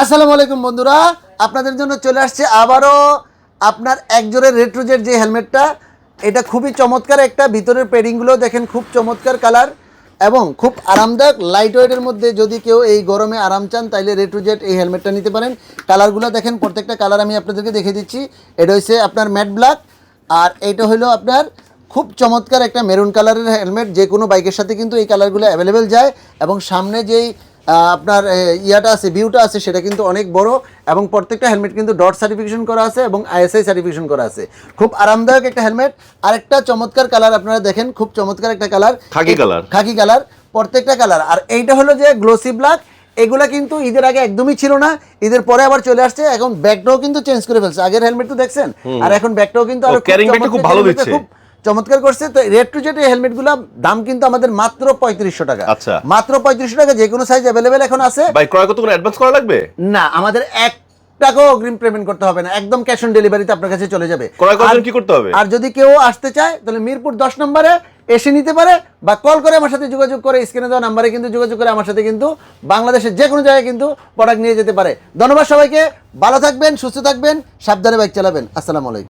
আসসালামু আলাইকুম বন্ধুরা, আপনাদের জন্য চলে আসছে আবারও আপনার একজোড়ের রেট্রোজের যে হেলমেটটা এটা খুবই চমৎকার একটা, ভিতরের পেডিংগুলো দেখেন খুব চমৎকার কালার এবং খুব আরামদায়ক লাইট ওয়েটের মধ্যে যদি কেউ এই গরমে আরাম চান, তাইলে রেট্রোজেট এই হেলমেটটা নিতে পারেন। কালারগুলো দেখেন, প্রত্যেকটা কালার আমি আপনাদেরকে দেখে দিচ্ছি। এটা হচ্ছে আপনার ম্যাট ব্ল্যাক আর এইটা হলো আপনার খুব চমৎকার একটা মেরুন কালারের হেলমেট যে কোনো বাইকের সাথে কিন্তু এই কালারগুলো অ্যাভেলেবেল যায় এবং সামনে যেই আপনার ইয়াটা আছে ভিউটা আছে সেটা কিন্তু অনেক বড় এবং প্রত্যেকটা হেলমেট কিন্তু ডট সার্টিফিকেশন করা আছে এবং আইএসআই সার্টিফিকেশন করা আছে। খুব আরামদায়ক একটা হেলমেট। আরেকটা চমৎকার কালার আপনারা দেখেন খুব চমৎকার একটা colour khaki colour. Khaki colour প্রত্যেকটা কালার আর এইটা হলো যে গ্লোসি ব্ল্যাক এগুলা কিন্তু ঈদের আগে একদমই ছিল না। ঈদের পরে আবার চলে আসছে এখন ব্যাগটাও কিন্তু চেঞ্জ করে ফেলছে। আগের হেলমেট তো দেখছেন? আর এখন ব্যাগটাও কিন্তু আরও খুব ভালো দিচ্ছে। খুব চমৎকার করছে। তো রেড টু জেড এই হেলমেটগুলো দাম কিন্তু আমাদের মাত্র পঁয়ত্রিশশো টাকা। আচ্ছা। মাত্র পঁয়ত্রিশশো টাকা যে কোনো সাইজ অ্যাভেলেবেল এখন আছে। ভাই ক্রয় করতে কোনো অ্যাডভান্স করা লাগবে? না আমাদের এক টাকাও অগ্রিম পেমেন্ট করতে হবে না। একদম ক্যাশ অন ডেলিভারিতে আপনার কাছে চলে যাবে। ক্রয় করার কি করতে হবে? আর যদি কেউ আসতে চায় তাহলে মিরপুর দশ নম্বরে এসে নিতে পারে বা কল করে আমার সাথে যোগাযোগ করে স্ক্রিনে দেওয়া নাম্বারে কিন্তু যোগাযোগ করে আমার সাথে কিন্তু বাংলাদেশের যে কোনো জায়গায় কিন্তু প্রোডাক্ট নিয়ে যেতে পারে। ধন্যবাদ সবাইকে ভালো থাকবেন সুস্থ থাকবেন সাবধানে বাইক চালাবেন। আসসালামু আলাইকুম।